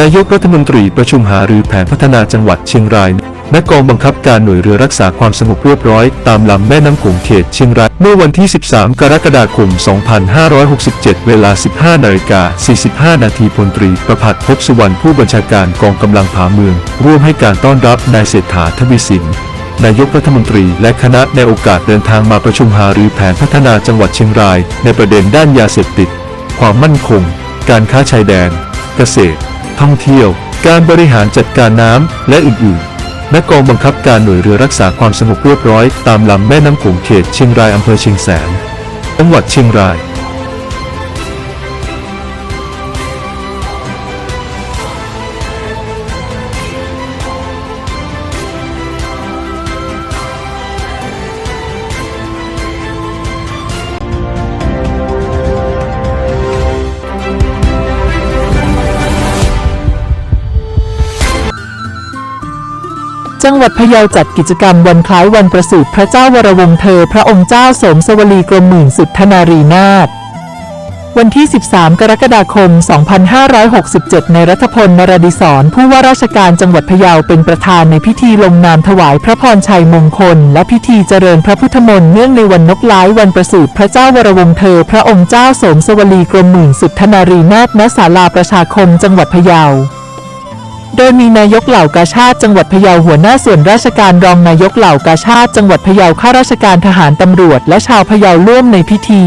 นายกรัฐมนตรีประชุมหารือแผนพัฒนาจังหวัดเชียงรายณกองบังคับการหน่วยเรือรักษาความสงบเรียบร้อยตามลำแม่น้ำโขงเขตเชียงราย เมื่อวันที่ 13 กรกฎาคม 2567 เวลา 15นาฬิกา45 นาทีพลตรี ประพัฒพบสุวรรณผู้บัญชาการกองกำลังผาเมือง ร่วมให้การต้อนรับนายเศรษฐาทวีสินนายกรัฐมนตรีและคณะในโอกาสเดินทางมาประชุมหารือแผนพัฒนาจังหวัดเชียงราย ในประเด็นด้านยาเสพติด ความมั่นคง การค้าชายแดน เกษตร ท่องเที่ยว การบริหารจัดการน้ำและอื่นๆณกองบังคับการหน่วยเรือรักษาความสงบเรียบร้อย ตามลำแม่น้ำโขงเขตเชียงรายอำเภอเชียงแสนจังหวัดเชียงราย จังหวัดพะเยาจัดกิจกรรมวันคล้ายวันประสูติพระเจ้าวรวงศ์เธอ พระองค์เจ้าสมสวลีกรมหมื่นสุทธนารีนาถวันที่ 13 กรกฎาคม 2567 ในรัฐพลนรดิศรผู้ว่าราชการจังหวัดพะเยาเป็นประธานในพิธีลงนามถวายพระพรชัยมงคล และพิธีเจริญพระพุทธมนต์เนื่องในวันนกล้ายวันประสูติพระเจ้าวรวงศ์เธอ พระองค์เจ้าสมสวลีกรมหมื่นสุทธนารีนาถณศาลาประชาคมจังหวัดพะเยา โดยมีนายกเหล่ากาชาติจังหวัดพะเยาหัวหน้าส่วนราชการรองนายกเหล่ากาชาติจังหวัดพะเยาข้าราชการทหารตำรวจ และชาวพะเยาร่วมในพิธี